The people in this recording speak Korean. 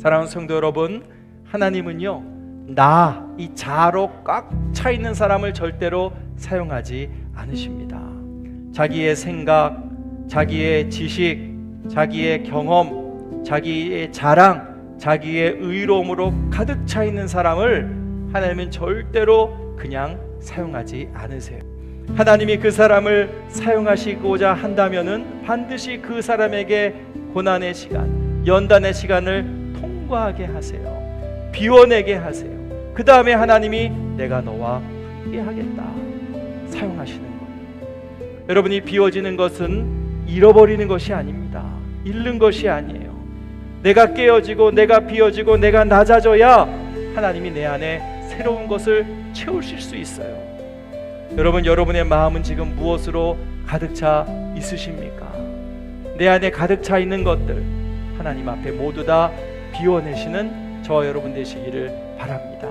사랑하는 성도 여러분, 하나님은요, 나, 이 자로 꽉 차 있는 사람을 절대로 사용하지 않으십니다. 자기의 생각, 자기의 지식, 자기의 경험, 자기의 자랑, 자기의 의로움으로 가득 차 있는 사람을 하나님은 절대로 그냥 사용하지 않으세요. 하나님이 그 사람을 사용하시고자 한다면은 반드시 그 사람에게 고난의 시간, 연단의 시간을 통과하게 하세요. 비워내게 하세요. 그 다음에 하나님이 내가 너와 함께 하겠다. 사용하시는 거예요. 여러분이 비워지는 것은 잃어버리는 것이 아닙니다. 잃는 것이 아니에요. 내가 깨어지고 내가 비워지고 내가 낮아져야 하나님이 내 안에 새로운 것을 채우실 수 있어요. 여러분 여러분의 마음은 지금 무엇으로 가득 차 있으십니까? 내 안에 가득 차 있는 것들 하나님 앞에 모두 다 비워내시는 저와 여러분 되시기를 바랍니다.